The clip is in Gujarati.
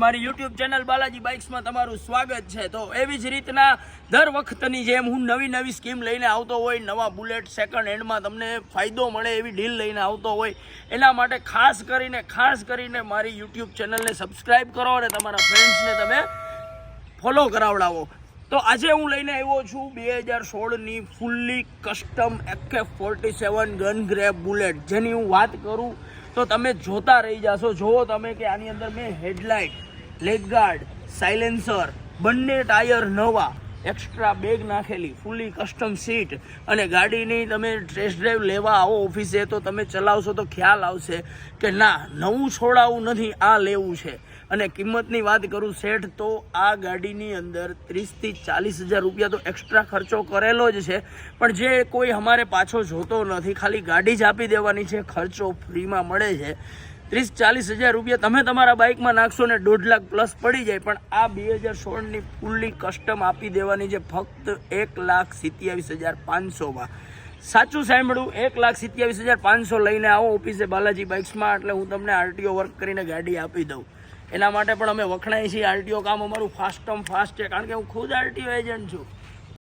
મારી યુટ્યુબ ચેનલ બાલાજી બાઇક્સમાં તમારું સ્વાગત છે. તો એવી જ રીતના દર વખતની જેમ હું નવી નવી સ્કીમ લઈને આવતો હોય, નવા બુલેટ સેકન્ડ હેન્ડમાં તમને ફાયદો મળે એવી ડીલ લઈને આવતો હોય, એના માટે ખાસ કરીને ખાસ કરીને મારી યુટ્યુબ ચેનલને સબસ્ક્રાઈબ કરો અને તમારા ફ્રેન્ડ્સને તમે ફોલો કરાવડાવો. તો આજે હું લઈને આવ્યો છું બે હજાર સોળની fully custom AK forty seven gun grape bullet જેની હું વાત કરું તો તમે જોતા રહી જશો. જુઓ તમે કે આની અંદર મેં હેડલાઇટ લેગ ગાર્ડ સાયલેન્સર બંને ટાયર નવા એક્સ્ટ્રા બેગ નાખેલી ફૂલી કસ્ટમ સીટ અને ગાડીની તમે ટેસ્ટ ડ્રાઈવ લેવા આવો ઓફિસે તો તમે ચલાવશો તો ખ્યાલ આવશે કે ના, નવું છોડાવવું નથી, આ લેવું છે. અને કિંમતની વાત કરું શેઠ, તો આ ગાડીની અંદર ત્રીસથી ચાલીસ હજાર રૂપિયા તો એક્સ્ટ્રા ખર્ચો કરેલો જ છે. પણ જે કોઈ અમારે પાછો જોતો નથી, ખાલી ગાડી જ આપી દેવાની છે, ખર્ચો ફ્રીમાં મળે છે. ત્રીસ ચાલીસ હજાર રૂપિયા તમે તમારા બાઇકમાં નાખશો ને દોઢ લાખ પ્લસ પડી જાય, પણ આ બે હજાર સોળની ફૂલ્લી કસ્ટમ આપી દેવાની છે ફક્ત એક લાખ સિત્યાવીસ હજાર પાંચસોમાં. સાચું સાંભળ્યું એક લાખ સિત્યાવીસ હજાર પાંચસો લઈને આવો ઓફિસે બાલાજી બાઇક્સમાં એટલે હું તમને આરટીઓ વર્ક કરીને ગાડી આપી દઉં. એના માટે પણ અમે વખણાય છીએ. આરટીઓ કામ અમારું ફાસ્ટમ ફાસ્ટ છે. કારણ કે હું ખુદ આરટીઓ એજન્ટ છું.